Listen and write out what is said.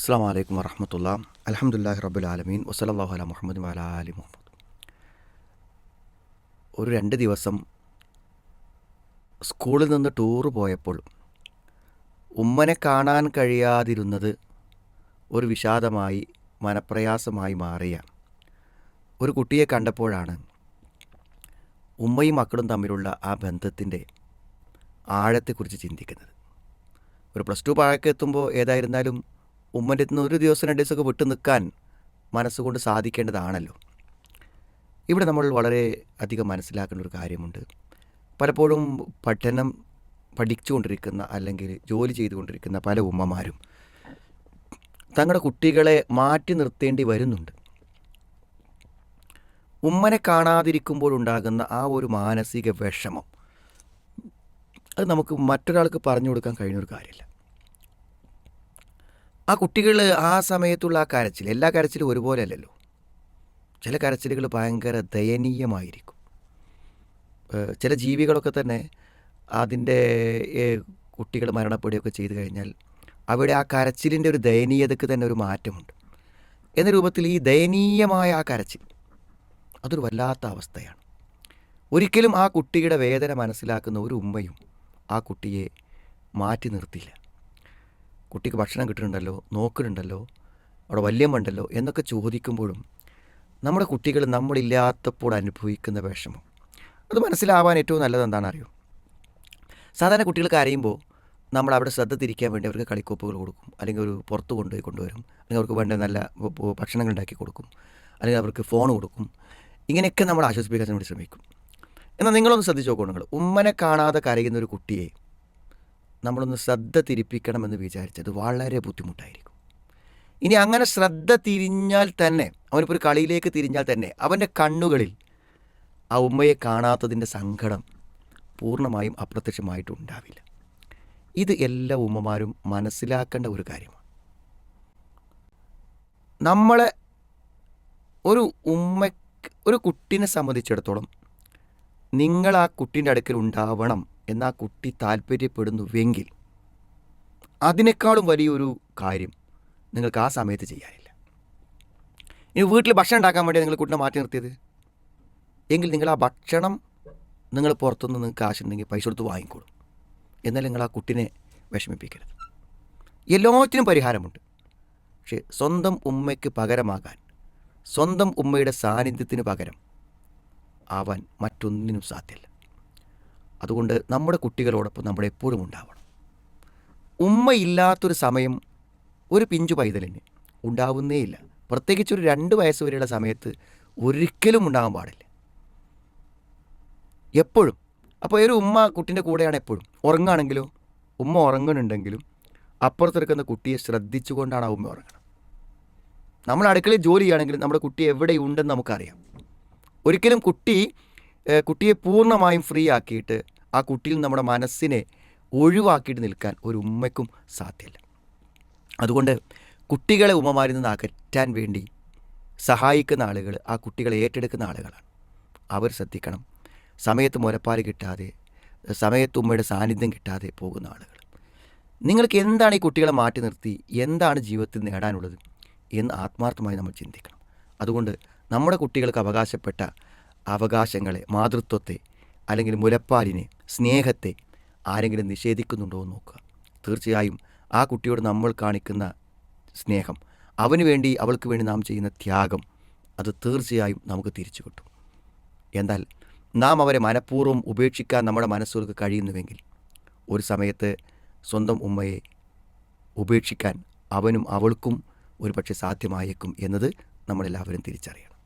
അസ്സാം വലൈക്കും വറഹമത്തുള്ള. അലഹമുല്ലാഹി റബുലാലമീൻ ആലമീൻ. അല മുഹമ്മദ് വല അലി മുഹമ്മദ്. ഒരു രണ്ട് ദിവസം സ്കൂളിൽ നിന്ന് ടൂർ പോയപ്പോൾ ഉമ്മനെ കാണാൻ കഴിയാതിരുന്നത് ഒരു വിഷാദമായി മനപ്രയാസമായി മാറിയ ഒരു കുട്ടിയെ കണ്ടപ്പോഴാണ് ഉമ്മയും മക്കളും തമ്മിലുള്ള ആ ബന്ധത്തിന്റെ ആഴത്തെക്കുറിച്ച് ചിന്തിക്കുന്നത്. ഒരു പ്ലസ് ടു പാഴൊക്കെ എത്തുമ്പോൾ ഏതായിരുന്നാലും ഉമ്മന്റെ നിന്ന് ഒരു ദിവസം രണ്ട് ദിവസമൊക്കെ വിട്ടു നിൽക്കാൻ മനസ്സുകൊണ്ട് സാധിക്കേണ്ടതാണല്ലോ. ഇവിടെ നമ്മൾ വളരെ അധികം മനസ്സിലാക്കേണ്ട ഒരു കാര്യമുണ്ട്. പലപ്പോഴും പഠനം പഠിച്ചുകൊണ്ടിരിക്കുന്ന അല്ലെങ്കിൽ ജോലി ചെയ്തുകൊണ്ടിരിക്കുന്ന പല ഉമ്മമാരും തങ്ങളുടെ കുട്ടികളെ മാറ്റി നിർത്തേണ്ടി വരുന്നുണ്ട്. ഉമ്മനെ കാണാതിരിക്കുമ്പോഴുണ്ടാകുന്ന ആ ഒരു മാനസിക വിഷമം അത് നമുക്ക് മറ്റൊരാൾക്ക് പറഞ്ഞു കൊടുക്കാൻ കഴിയുന്ന ഒരു കാര്യമില്ല. ആ കുട്ടികൾ ആ സമയത്തുള്ള ആ കരച്ചിൽ എല്ലാ കരച്ചിലും ഒരുപോലെ അല്ലല്ലോ? ചില കരച്ചിലുകൾ ഭയങ്കര ദയനീയമായിരിക്കും. ചില ജീവികളൊക്കെ തന്നെ അതിന്റെ കുട്ടികൾ മരണപ്പെടുകയൊക്കെ ചെയ്തു കഴിഞ്ഞാൽ അവിടെ ആ കരച്ചിലിന്റെ ഒരു ദയനീയതയ്ക്ക് തന്നെ ഒരു മാറ്റമുണ്ട്. എന്ന രൂപത്തിൽ ഈ ദയനീയമായ ആ കരച്ചിൽ അതൊരു വല്ലാത്ത അവസ്ഥയാണ്. ഒരിക്കലും ആ കുട്ടിയുടെ വേദന മനസ്സിലാക്കുന്ന ഒരു ഉമ്മയും ആ കുട്ടിയെ മാറ്റി നിർത്തിയില്ല കുട്ടിക്ക് ഭക്ഷണം കിട്ടുന്നുണ്ടല്ലോ നോക്കുന്നുണ്ടല്ലോ അവിടെ വല്യമുണ്ടല്ലോ എന്നൊക്കെ ചോദിക്കുമ്പോഴും നമ്മുടെ കുട്ടികൾ നമ്മളില്ലാത്തപ്പോൾ അനുഭവിക്കുന്ന വിഷമം. അത് മനസ്സിലാവാൻ ഏറ്റവും നല്ലത് എന്താണെന്ന് അറിയോ സാധാരണ കുട്ടികൾ കരയുമ്പോൾ നമ്മൾ അവിടെ ശ്രദ്ധ തിരിക്കാൻ വേണ്ടി അവർക്ക് കളിക്കോപ്പുകൾ കൊടുക്കും അല്ലെങ്കിൽ ഒരു പുറത്ത് കൊണ്ടുപോയി കൊണ്ടുവരും അല്ലെങ്കിൽ അവർക്ക് വേണ്ട നല്ല ഭക്ഷണങ്ങൾ ഉണ്ടാക്കി കൊടുക്കും അല്ലെങ്കിൽ അവർക്ക് ഫോൺ കൊടുക്കും. ഇങ്ങനെയൊക്കെ നമ്മൾ ആശ്വസിപ്പിക്കാൻ വേണ്ടി ശ്രമിക്കും. എന്നാൽ നിങ്ങളൊന്ന് ശ്രദ്ധിച്ച് നോക്കൂ നിങ്ങൾ. ഉമ്മനെ കാണാതെ കരയുന്ന ഒരു കുട്ടിയെ നമ്മളൊന്ന് ശ്രദ്ധ തിരിപ്പിക്കണമെന്ന് വിചാരിച്ചത് വളരെ ബുദ്ധിമുട്ടായിരിക്കും. ഇനി അങ്ങനെ ശ്രദ്ധ തിരിഞ്ഞാൽ തന്നെ അവനിപ്പോൾ ഒരു കളിയിലേക്ക് തിരിഞ്ഞാൽ തന്നെ അവന്റെ കണ്ണുകളിൽ ആ ഉമ്മയെ കാണാത്തതിന്റെ സങ്കടം പൂർണമായും അപ്രത്യക്ഷമായിട്ടുണ്ടാവില്ല. ഇത് എല്ലാ ഉമ്മമാരും മനസ്സിലാക്കേണ്ട ഒരു കാര്യമാണ്. നമ്മളെ ഒരു ഉമ്മ ഒരു കുട്ടീനെ സംബന്ധിച്ചിടത്തോളം നിങ്ങൾ ആ കുട്ടീന്റെ അടുക്കൽ ഉണ്ടാവണം എന്ന് കുട്ടി താല്പര്യപ്പെടുന്നുവെങ്കിൽ അതിനേക്കാളും വലിയൊരു കാര്യം നിങ്ങൾക്ക് ആ സമയത്ത് ചെയ്യാനില്ല. ഇനി വീട്ടിൽ ഭക്ഷണം ഉണ്ടാക്കാൻ വേണ്ടി നിങ്ങൾ കുട്ടിനെ മാറ്റി നിർത്തിയത്? എങ്കിൽ നിങ്ങൾ ആ ഭക്ഷണം നിങ്ങൾ പുറത്തുനിന്ന് നിങ്ങൾക്ക് കാശുണ്ടെങ്കിൽ പൈസ കൊടുത്ത് വാങ്ങിക്കോളും. എന്നാൽ നിങ്ങൾ ആ കുട്ടിനെ വിഷമിപ്പിക്കരുത്. എല്ലാത്തിനും പരിഹാരമുണ്ട്. പക്ഷേ സ്വന്തം ഉമ്മയ്ക്ക് പകരമാകാൻ സ്വന്തം ഉമ്മയുടെ സാന്നിധ്യത്തിന് പകരം ആവാൻ മറ്റൊന്നിനും സാധ്യമല്ല അതുകൊണ്ട് നമ്മുടെ കുട്ടികളോടൊപ്പം നമ്മൾ എപ്പോഴും ഉണ്ടാവണം. ഉമ്മയില്ലാത്തൊരു സമയം ഒരു പിഞ്ചു പൈതലിന് ഉണ്ടാവുന്നേയില്ല പ്രത്യേകിച്ച് ഒരു രണ്ട് വയസ്സ് വരെയുള്ള സമയത്ത് ഒരിക്കലും ഉണ്ടാകാൻ പാടില്ല. എപ്പോഴും. അപ്പോൾ ഒരു ഉമ്മ കുട്ടീന്റെ കൂടെയാണ് എപ്പോഴും. ഉറങ്ങുകയാണെങ്കിലോ ഉമ്മ ഉറങ്ങുന്നുണ്ടെങ്കിലും അപ്പുറത്തിരിക്കുന്ന കുട്ടിയെ ശ്രദ്ധിച്ചുകൊണ്ടാണ് ആ ഉമ്മ ഉറങ്ങണം നമ്മൾ അടുക്കളയിൽ ജോലി ചെയ്യുകയാണെങ്കിലും നമ്മുടെ കുട്ടി എവിടെയുണ്ടെന്ന് നമുക്കറിയാം. ഒരിക്കലും കുട്ടി കുട്ടിയെ പൂർണമായും ഫ്രീ ആക്കിയിട്ട് ആ കുട്ടിയിൽ നമ്മുടെ മനസ്സിനെ ഒഴിവാക്കിയിട്ട് നിൽക്കാൻ ഒരു ഉമ്മയ്ക്കും സാധ്യമല്ല അതുകൊണ്ട് കുട്ടികളെ ഉമ്മമാരിൽ നിന്ന് അകറ്റാൻ വേണ്ടി സഹായിക്കുന്ന ആളുകൾ ആ കുട്ടികളെ ഏറ്റെടുക്കുന്ന ആളുകളാണ്. അവർ ശ്രദ്ധിക്കണം. സമയത്ത് മുലപ്പാൽ കിട്ടാതെ സമയത്ത് ഉമ്മയുടെ സാന്നിധ്യം കിട്ടാതെ പോകുന്ന ആളുകൾ നിങ്ങൾക്ക് എന്താണ് ഈ കുട്ടികളെ മാറ്റി നിർത്തി എന്താണ് ജീവിതത്തിൽ നേടാനുള്ളത് എന്ന് ആത്മാർത്ഥമായി നമ്മൾ ചിന്തിക്കണം. അതുകൊണ്ട് നമ്മുടെ കുട്ടികൾക്ക് അവകാശപ്പെട്ട അവകാശങ്ങളെ മാതൃത്വത്തെ അല്ലെങ്കിൽ മുലപ്പാലിനെ സ്നേഹത്തെ ആരെങ്കിലും നിഷേധിക്കുന്നുണ്ടോ എന്ന് നോക്കുക. തീർച്ചയായും ആ കുട്ടിയോട് നമ്മൾ കാണിക്കുന്ന സ്നേഹം അവന് വേണ്ടി അവൾക്ക് വേണ്ടി നാം ചെയ്യുന്ന ത്യാഗം അത് തീർച്ചയായും നമുക്ക് തിരിച്ചു കിട്ടും. എന്നാൽ നാം അവരെ മനഃപൂർവം ഉപേക്ഷിക്കാൻ നമ്മുടെ മനസ്സുകൾക്ക് കഴിയുന്നുവെങ്കിൽ ഒരു സമയത്ത് സ്വന്തം ഉമ്മയെ ഉപേക്ഷിക്കാൻ അവനും അവൾക്കും ഒരുപക്ഷെ സാധ്യമായേക്കും എന്നത് നമ്മളെല്ലാവരും തിരിച്ചറിയണം.